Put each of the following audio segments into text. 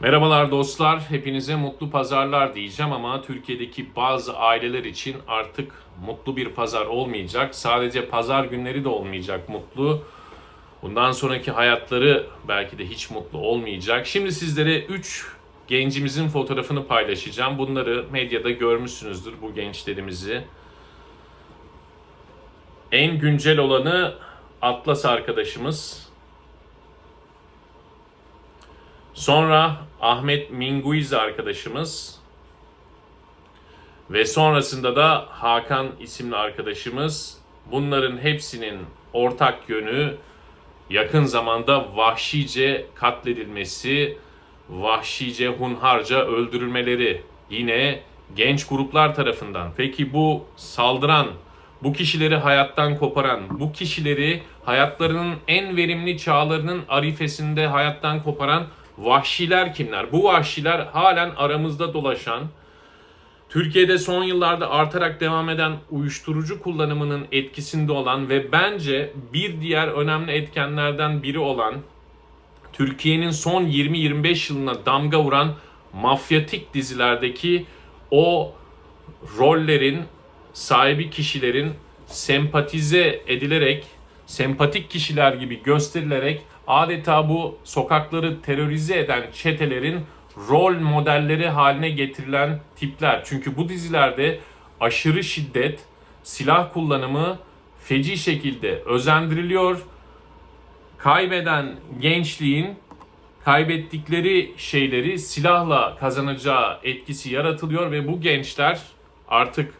Merhabalar dostlar, hepinize mutlu pazarlar diyeceğim ama Türkiye'deki bazı aileler için artık mutlu bir pazar olmayacak. Sadece pazar günleri de olmayacak mutlu. Bundan sonraki hayatları belki de hiç mutlu olmayacak. Şimdi sizlere 3 gencimizin fotoğrafını paylaşacağım. Bunları medyada görmüşsünüzdür bu gençlerimizi. En güncel olanı Atlas arkadaşımız. Sonra Ahmet Minguiz arkadaşımız. Ve sonrasında da Hakan isimli arkadaşımız. Bunların hepsinin ortak yönü yakın zamanda vahşice katledilmesi, vahşice hunharca öldürülmeleri. Yine genç gruplar tarafından. Peki bu saldıran, bu kişileri hayattan koparan, bu kişileri hayatlarının en verimli çağlarının arifesinde hayattan koparan vahşiler kimler? Bu vahşiler halen aramızda dolaşan, Türkiye'de son yıllarda artarak devam eden uyuşturucu kullanımının etkisinde olan ve bence bir diğer önemli etkenlerden biri olan Türkiye'nin son 20-25 yılına damga vuran mafyatik dizilerdeki o rollerin sahibi kişilerin sempatize edilerek, sempatik kişiler gibi gösterilerek adeta bu sokakları terörize eden çetelerin rol modelleri haline getirilen tipler. Çünkü bu dizilerde aşırı şiddet, silah kullanımı feci şekilde özendiriliyor. Kaybeden gençliğin kaybettikleri şeyleri silahla kazanacağı etkisi yaratılıyor ve bu gençler artık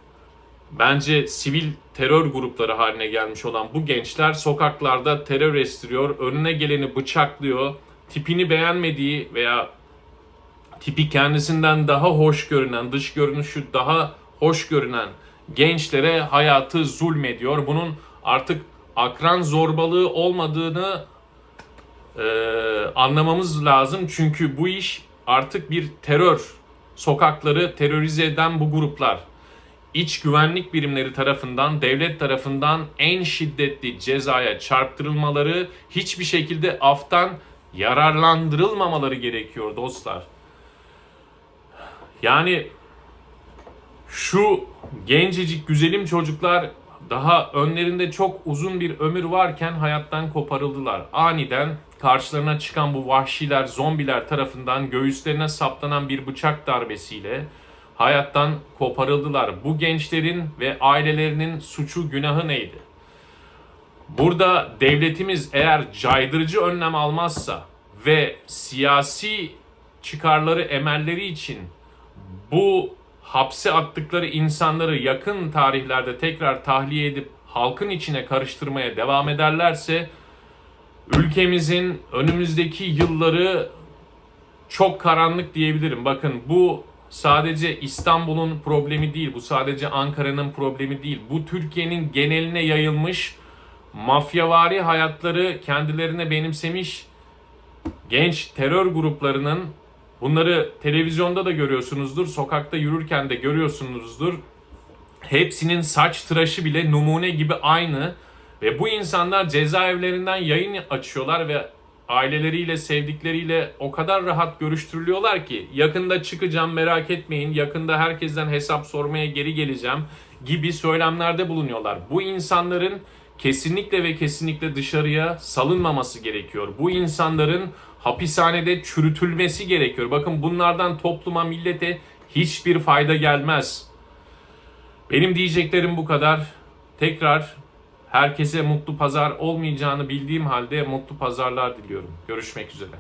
bence sivil terör grupları haline gelmiş olan bu gençler sokaklarda terör estiriyor, önüne geleni bıçaklıyor, tipini beğenmediği veya tipi kendisinden daha hoş görünen, dış görünüşü daha hoş görünen gençlere hayatı zulmediyor. Bunun artık akran zorbalığı olmadığını e, anlamamız lazım. Çünkü bu iş artık bir terör. Sokakları terörize eden bu gruplar. İç güvenlik birimleri tarafından, devlet tarafından en şiddetli cezaya çarptırılmaları, hiçbir şekilde aftan yararlandırılmamaları gerekiyor dostlar. Yani şu gencecik güzelim çocuklar daha önlerinde çok uzun bir ömür varken hayattan koparıldılar. Aniden karşılarına çıkan bu vahşiler, zombiler tarafından göğüslerine saplanan bir bıçak darbesiyle hayattan koparıldılar. Bu gençlerin ve ailelerinin suçu günahı neydi? Burada devletimiz eğer caydırıcı önlem almazsa ve siyasi çıkarları, emelleri için bu hapse attıkları insanları yakın tarihlerde tekrar tahliye edip halkın içine karıştırmaya devam ederlerse ülkemizin önümüzdeki yılları çok karanlık diyebilirim. Bakın bu sadece İstanbul'un problemi değil, bu sadece Ankara'nın problemi değil. Bu Türkiye'nin geneline yayılmış mafyavari hayatları kendilerine benimsemiş genç terör gruplarının bunları televizyonda da görüyorsunuzdur, sokakta yürürken de görüyorsunuzdur. Hepsinin saç tıraşı bile numune gibi aynı ve bu insanlar cezaevlerinden yayın açıyorlar ve aileleriyle, sevdikleriyle o kadar rahat görüştürülüyorlar ki yakında çıkacağım merak etmeyin, yakında herkesten hesap sormaya geri geleceğim gibi söylemlerde bulunuyorlar. Bu insanların kesinlikle ve kesinlikle dışarıya salınmaması gerekiyor. Bu insanların hapishanede çürütülmesi gerekiyor. Bakın bunlardan topluma, millete hiçbir fayda gelmez. Benim diyeceklerim bu kadar. Tekrar herkese mutlu pazar olmayacağını bildiğim halde mutlu pazarlar diliyorum. Görüşmek üzere.